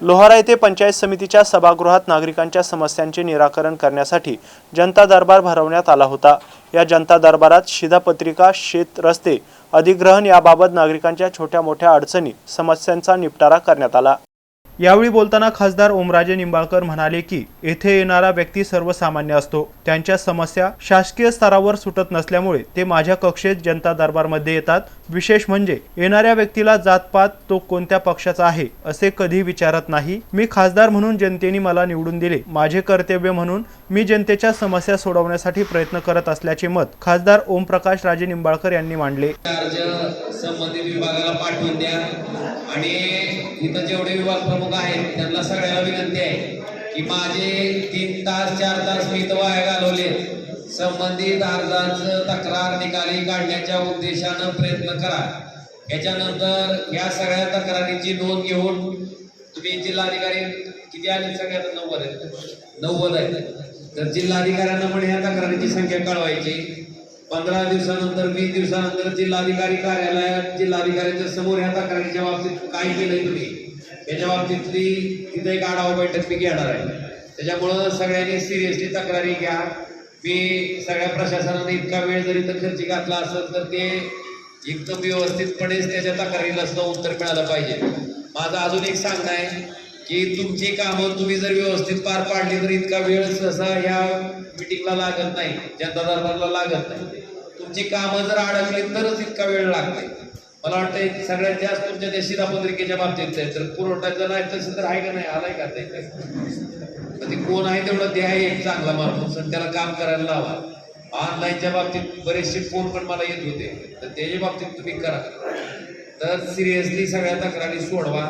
लोहारा येथे पंचायत समितीच्या सभागृहात नागरिकांच्या समस्यांचे निराकरण करण्यासाठी जनता दरबार भरवण्यात आला होता. या जनता दरबारात शिधापत्रिका शेत रस्ते अधिग्रहण याबाबत नागरिकांच्या छोट्या मोठ्या अडचणी समस्यांचा निपटारा करण्यात आला. यावेळी बोलताना खासदार ओमराजे निंबाळकर म्हणाले की येथे येणारा व्यक्ती सर्वसामान्य असतो. त्यांच्या समस्या शासकीय स्तरावर सुटत नसल्यामुळे ते माझ्या कक्षेत जनता दरबारमध्ये येतात. विशेष म्हणजे येणाऱ्या व्यक्तीला जातपात तो कोणत्या पक्षाचा आहे असे कधी विचारत नाही. मी खासदार म्हणून जनतेने मला निवडून दिले. माझे कर्तव्य म्हणून मी जनतेच्या समस्या सोडवण्यासाठी प्रयत्न करत असल्याचे मत खासदार ओमप्रकाश राजे निंबाळकर यांनी मांडले. संबंधित विभागाला पाठवून द्या. आणि इथं जेवढे विभाग प्रमुख आहेत त्यांना सगळ्याला विनंती आहे की माझे तीन तास चार तास मी इथं वाया घालवले. संबंधित अर्जाचं तक्रार निकाली काढण्याच्या उद्देशानं प्रयत्न करा. याच्यानंतर या सगळ्या तक्रारीची नोंद घेऊन तुम्ही जिल्हाधिकारी किती आले? सगळ्यात नव्वद आहेत. नव्वद आहेत. तर जिल्हाधिकाऱ्यांना पण या तक्रारीची संख्या कळवायची. पंधरा दिवसानंतर वीस दिवसानंतर जिल्हाधिकारी कार्यालयात जिल्हाधिकाऱ्यांच्या समोर ह्या तक्रारीच्या बाबतीत काय केलंय तुम्ही? याच्या बाबतीतली तिथं एक आढावा बैठक मी घेणार आहे. त्याच्यामुळं सगळ्यांनी सिरियसली तक्रारी घ्या. मी सगळ्या प्रशासनाने इतका वेळ जरी तर खर्ची घातला असेल तर ते एकदम व्यवस्थितपणेच त्याच्या तक्रारीला सुद्धा उत्तर मिळालं पाहिजे. माझं अजून एक सांगणं आहे की तुमची कामं तुम्ही जर व्यवस्थित पार पाडली तर इतका वेळ सहसा ह्या मिटिंगला लागत नाही जनता दरबारला लागत नाही. तुमची कामं जर अडकली तरच इतका वेळ लागते. मला वाटतं सगळ्यात जास्त तुमच्या त्या शिधापत्रिकेच्या बाबतीत आहे. तर पुरवठ्याचं नाही तसं तर आहे का नाही? आलाय का ते? ते कोण आहे तेवढं द्या एक चांगला माणूस आणि त्याला काम करायला लावा. ऑनलाईनच्या बाबतीत बरेचसे फोन पण मला येत होते. तर त्याच्या बाबतीत तुम्ही करा. तर सिरियसली सगळ्या तक्रारी सोडवा.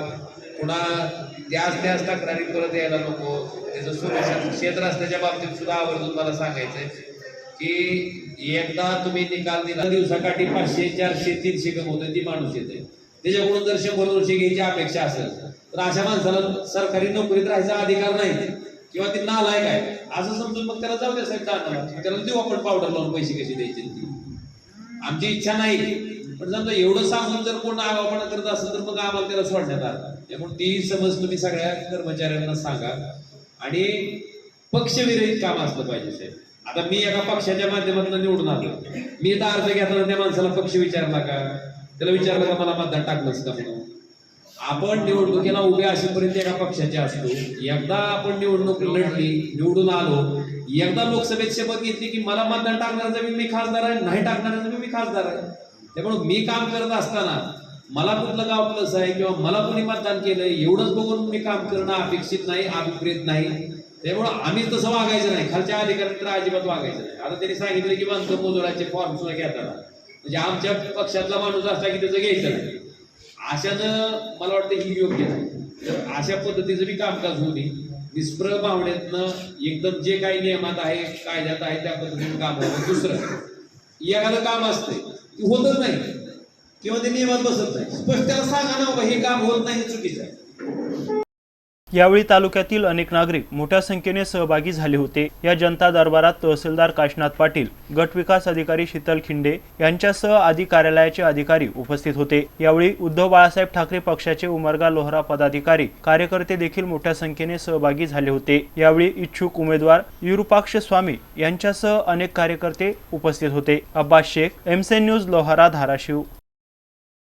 पुन्हा त्याच त्याच तक्रारी परत यायला नको. त्याचं सोल्युशन क्षेत्र असल्याच्या बाबतीत सुद्धा आवर्जून मला सांगायचंय. की एकदा तुम्ही निकाल दिला दिवसाकाठी पाचशे चारशे तीनशे कमवतोय ती माणूस येते त्याच्याकडून जर शंभर वर्षे घ्यायची अपेक्षा असेल तर अशा माणसाला सरकारी नोकरीत राहायचा अधिकार नाही. किंवा ती नालायक आहे. असं समजून मग त्याला जाऊ द्या साहेब दानाला त्याला देऊ आपण पावडर लावून पैसे कसे द्यायचे ती. आमची इच्छा नाही. पण समजा एवढं सांगून जर कोण आगावपणा करत असेल तर मग आम्हाला त्याला सोडण्यात आला. त्यामुळे ती समज तुम्ही सगळ्या कर्मचाऱ्यांना सांगा. आणि पक्षविरहित काम असलं पाहिजे साहेब. आता मी एका पक्षाच्या माध्यमातून निवडून आलो. मी तर अर्ज घेताना त्या माणसाला पक्ष विचारला का? त्याला विचारलं का मला मतदान टाकलंच का म्हणून? आपण निवडणुकीला उभे असेपर्यंत एका पक्षाचे असतो. एकदा आपण निवडणूक लढली निवडून आलो एकदा लोकसभेत शपथ घेतली की मला मतदान टाकणार जमीन मी खासदार आहे नाही टाकणार बी मी खासदार आहे. त्यामुळे मी काम करत असताना मला कुठलं गाव प्लस आहे किंवा मला कोणी मतदान केलंय एवढंच बघून मी काम करणं अपेक्षित नाही अभिप्रेत नाही. त्यामुळं आम्ही तसं वागायचं नाही. खालच्या अधिकाऱ्यांनी तर अजिबात वागायचं नाही. आता त्यांनी सांगितलं की बांधकाम मजुराचे फॉर्म सुद्धा घेताना म्हणजे आमच्या पक्षातला माणूस असला की त्याचं घ्यायचं नाही. अशानं मला वाटतं ही योग्य नाही. तर अशा पद्धतीचं बी कामकाज होऊ नये निष्प्रह भावनेतनं एकदम जे काही नियमात आहे कायद्यात आहे त्या पद्धतीनं काम होतं दुसरं एखादं काम असतंय ते होतच नाही. किंवा ते नियमात बसत नाही. स्पष्ट त्याला सांगा ना बाबा हे काम होत नाही हे चुकीचं आहे. यावेळी तालुक्यातील अनेक नागरिक मोठ्या संख्येने सहभागी झाले होते. या जनता दरबारात तहसीलदार काशनाथ पाटील गट विकास अधिकारी शीतल खिंडे यांच्यासह आदी कार्यालयाचे अधिकारी उपस्थित होते. यावेळी उद्धव बाळासाहेब ठाकरे पक्षाचे उमरगा लोहरा पदाधिकारी कार्यकर्ते देखील मोठ्या संख्येने सहभागी झाले होते. यावेळी इच्छुक उमेदवार युरुपाक्ष स्वामी यांच्यासह अनेक कार्यकर्ते उपस्थित होते. अब्बास शेख एमसेन न्यूज लोहारा धाराशिव.